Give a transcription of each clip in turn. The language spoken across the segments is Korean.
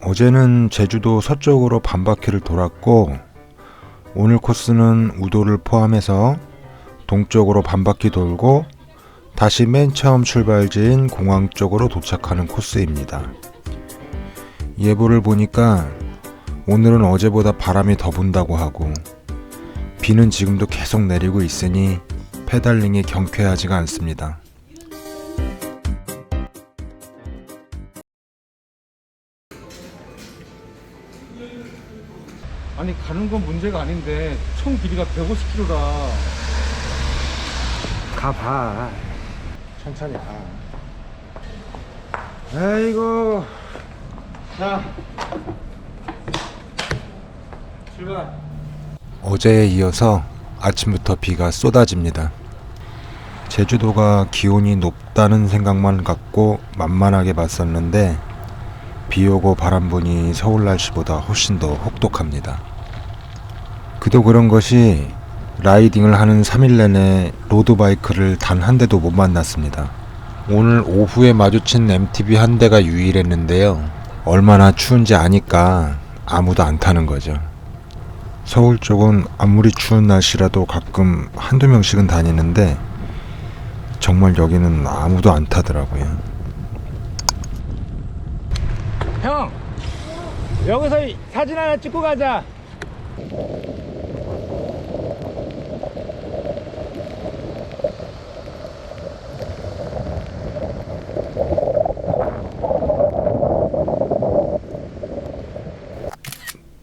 어제는 제주도 서쪽으로 반바퀴를 돌았고 오늘 코스는 우도를 포함해서 동쪽으로 반바퀴 돌고 다시 맨 처음 출발지인 공항 쪽으로 도착하는 코스입니다. 예보를 보니까 오늘은 어제보다 바람이 더 분다고 하고 비는 지금도 계속 내리고 있으니 페달링이 경쾌하지가 않습니다. 아니 가는 건 문제가 아닌데 총 길이가 150km라. 가봐. 천천히 가. 아이고 자. 출발. 어제에 이어서 아침부터 비가 쏟아집니다. 제주도가 기온이 높다는 생각만 갖고 만만하게 봤었는데 비 오고 바람 부니 서울 날씨보다 훨씬 더 혹독합니다. 그도 그런 것이 라이딩을 하는 3일 내내 로드바이크를 단 한 대도 못 만났습니다. 오늘 오후에 마주친 MTB 한 대가 유일했는데요. 얼마나 추운지 아니까 아무도 안 타는 거죠. 서울 쪽은 아무리 추운 날씨라도 가끔 한두 명씩은 다니는데 정말 여기는 아무도 안 타더라고요. 형 여기서 사진 하나 찍고 가자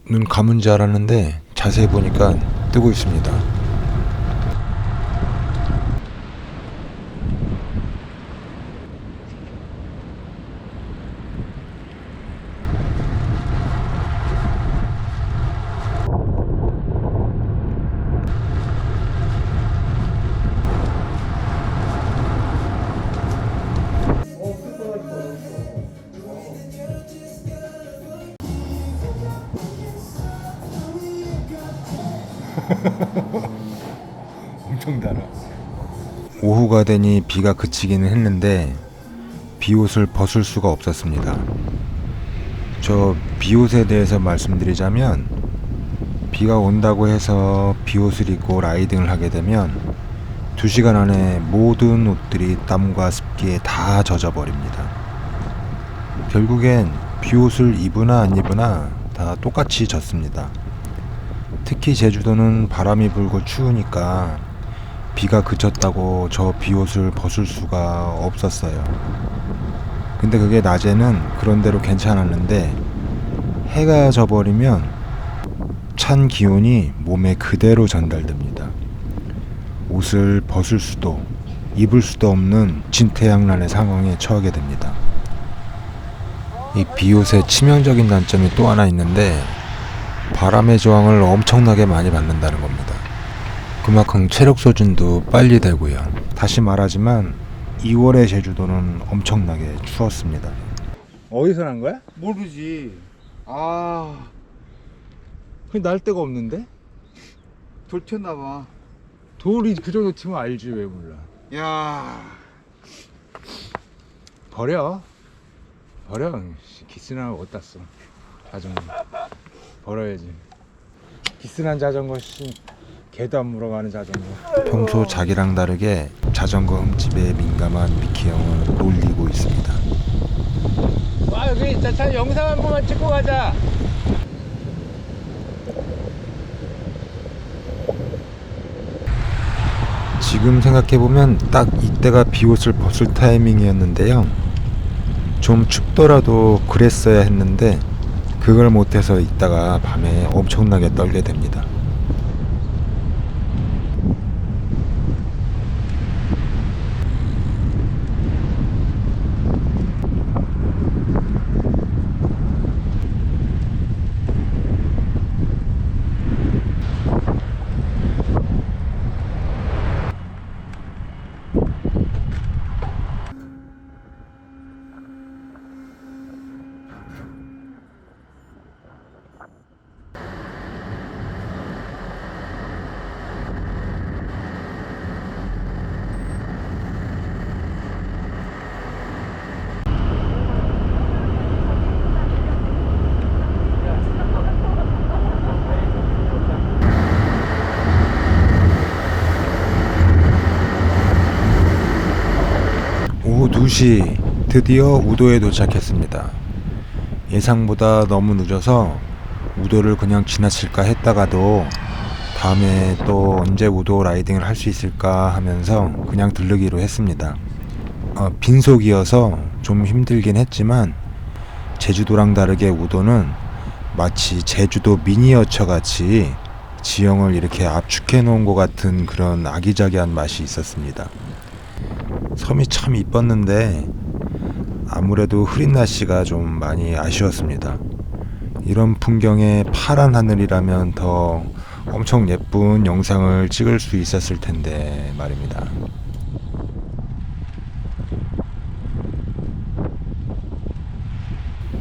눈 감은 줄 알았는데 자세히 보니까 뜨고 있습니다. 엄청 달아 오후가 되니 비가 그치기는 했는데 비옷을 벗을 수가 없었습니다. 저 비옷에 대해서 말씀드리자면 비가 온다고 해서 비옷을 입고 라이딩을 하게 되면 2시간 안에 모든 옷들이 땀과 습기에 다 젖어 버립니다. 결국엔 비옷을 입으나 안 입으나 다 똑같이 젖습니다. 특히 제주도는 바람이 불고 추우니까 비가 그쳤다고 저 비옷을 벗을 수가 없었어요. 근데 그게 낮에는 그런대로 괜찮았는데 해가 져버리면 찬 기온이 몸에 그대로 전달됩니다. 옷을 벗을 수도 입을 수도 없는 진퇴양난의 상황에 처하게 됩니다. 이 비옷의 치명적인 단점이 또 하나 있는데 바람의 저항을 엄청나게 많이 받는다는 겁니다. 그만큼 체력 소진도 빨리 되고요. 다시 말하지만 2월의 제주도는 엄청나게 추웠습니다. 어디서 난 거야? 모르지. 아, 그날 데가 없는데? 돌 튀었나 봐. 돌이 그 정도 튀면 알지 왜 몰라 야, 버려 버려 씨, 기스나 어디다 써 자전거 버려야지 기스난 자전거 씨 개도 안 물어가는 자전거 평소 자기랑 다르게 자전거 흠집에 민감한 미키 형을 놀리고 있습니다. 와 여기 자, 영상 한 번만 찍고 가자 지금 생각해보면 딱 이때가 비옷을 벗을 타이밍이었는데요. 좀 춥더라도 그랬어야 했는데 그걸 못해서 이따가 밤에 엄청나게 떨게 됩니다. 2시 드디어 우도에 도착했습니다. 예상보다 너무 늦어서 우도를 그냥 지나칠까 했다가도 다음에 또 언제 우도 라이딩을 할 수 있을까 하면서 그냥 들르기로 했습니다. 어, 빈속이어서 좀 힘들긴 했지만 제주도랑 다르게 우도는 마치 제주도 미니어처 같이 지형을 이렇게 압축해 놓은 것 같은 그런 아기자기한 맛이 있었습니다. 섬이 참 이뻤는데 아무래도 흐린 날씨가 좀 많이 아쉬웠습니다. 이런 풍경에 파란 하늘이라면 더 엄청 예쁜 영상을 찍을 수 있었을 텐데 말입니다.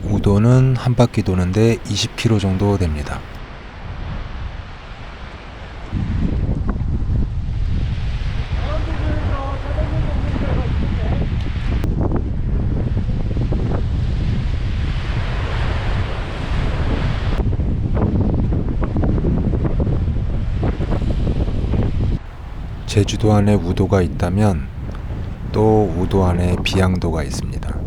우도는 한 바퀴 도는데 20km 정도 됩니다. 제주도 안에 우도가 있다면 또 우도 안에 비양도가 있습니다.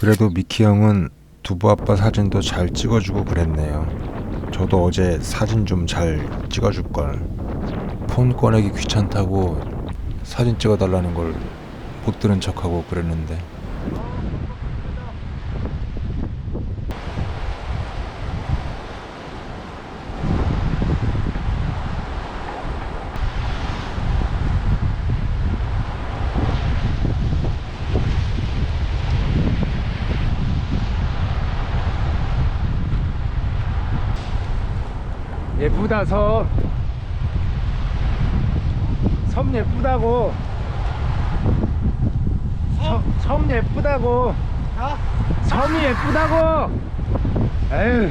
그래도 미키 형은 두부 아빠 사진도 잘 찍어주고 그랬네요. 저도 어제 사진 좀 잘 찍어줄 걸. 폰 꺼내기 귀찮다고 사진 찍어달라는 걸 못 들은 척하고 그랬는데. 예쁘다 섬. 섬 예쁘다고. 섬, 섬 예쁘다고. 섬이 예쁘다고. 에휴.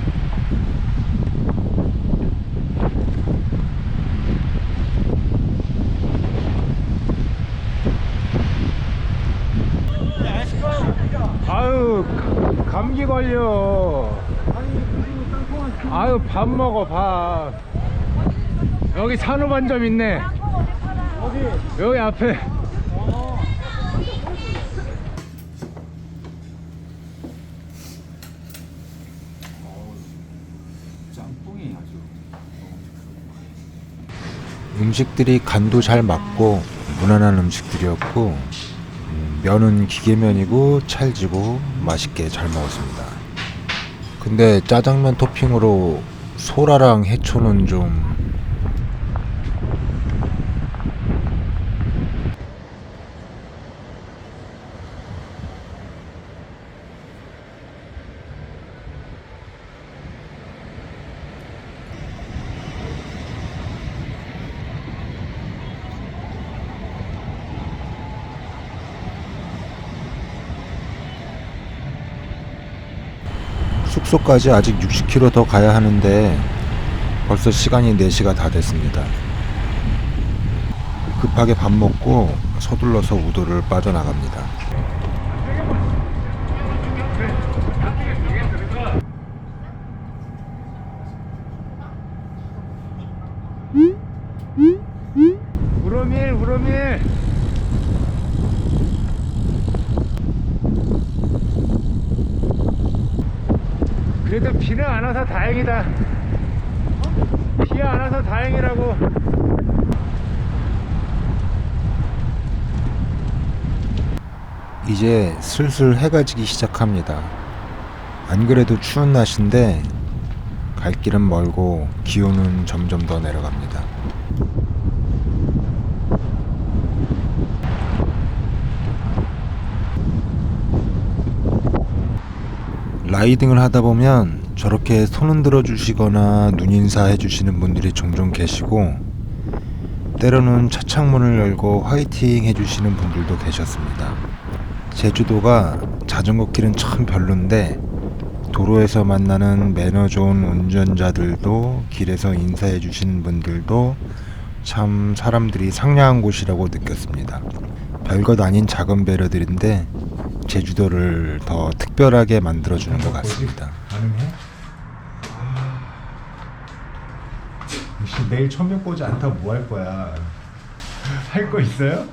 아유 가- 감기 걸려. 아유 밥 먹어 밥 여기 산후반점 있네? 여기 앞에 음식들이 간도 잘 맞고 무난한 음식들이었고 음, 면은 기계면이고 찰지고 맛있게 잘 먹었습니다. 근데 짜장면 토핑으로 소라랑 해초는 좀 숙소까지 아직 60km 더 가야 하는데 벌써 시간이 4시가 다 됐습니다. 급하게 밥 먹고 서둘러서 우도를 빠져나갑니다. 우로밀 우로밀 그래도 비는 안 와서 다행이다 비안 와서 다행이라고 이제 슬슬 해가 지기 시작합니다. 안 그래도 추운 날씨인데 갈 길은 멀고 기온은 점점 더 내려갑니다. 라이딩을 하다 보면 저렇게 손 흔들어 주시거나 눈인사 해 주시는 분들이 종종 계시고 때로는 차 창문을 열고 화이팅 해 주시는 분들도 계셨습니다. 제주도가 자전거 길은 참 별론데 도로에서 만나는 매너 좋은 운전자들도 길에서 인사해 주시는 분들도 참 사람들이 상냥한 곳이라고 느꼈습니다. 별것 아닌 작은 배려들인데 제주도를 더 특별하게 만들어주는 것 같습니다. 가능해? 내일 천명 보지 않다 뭐할 거야? 할 거 있어요?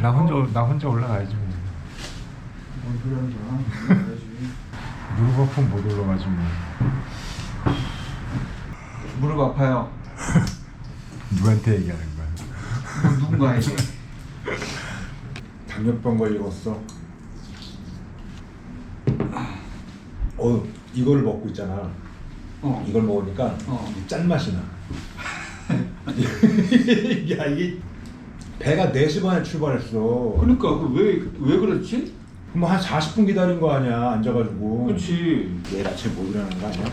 나 혼자 나 혼자 올라가야지 뭐. 뭔 소리 하는? 무릎 아프면 못 올라가지 뭐. 무릎 아파요. 누구한테 얘기하는 거야? 뭐 누군가에게. 당뇨병 걸리겠어. 어 이거를 먹고 있잖아. 어. 이걸 먹으니까 어. 짠 맛이 나. 야 이게 배가 4시 반에 출발했어. 그러니까 왜왜 그렇지? 뭐한 40분 기다린 거 아니야 앉아가지고. 그렇지. 내일 아침에 못 일어나는 거 아니야?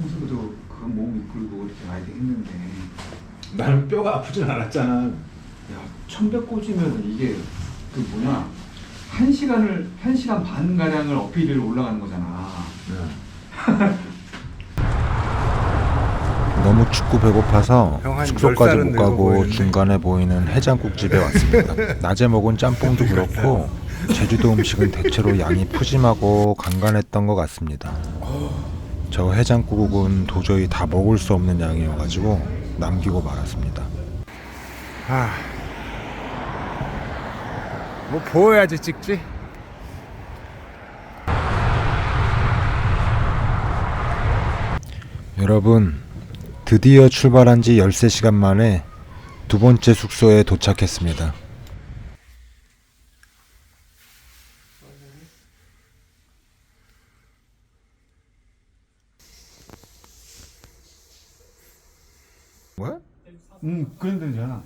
평소에도 그 몸 이끌고 이렇게 와야 되겠는데. 나는 뼈가 아프진 않았잖아. 야, 천백 꽂으면 이게 그 뭐냐 한 시간을 한 시간 반 가량을 어필을 올라가는 거잖아. 너 무 춥고 배고파서 숙소까지 10살은 못 가고? 중간에 보이는 해장국 집에 왔습니다. 낮에 먹은 짬뽕도 그렇고 제주도 음식은 대체로 양이 푸짐하고 간간했던 것 같습니다. 저 해장국은 도저히 다 먹을 수 없는 양이어가지고 남기고 말았습니다. 아. 뭐 보여야지 찍지? 여러분 드디어 출발한 지 13시간 만에 두 번째 숙소에 도착했습니다. 뭐야? 응, 그런 데잖아.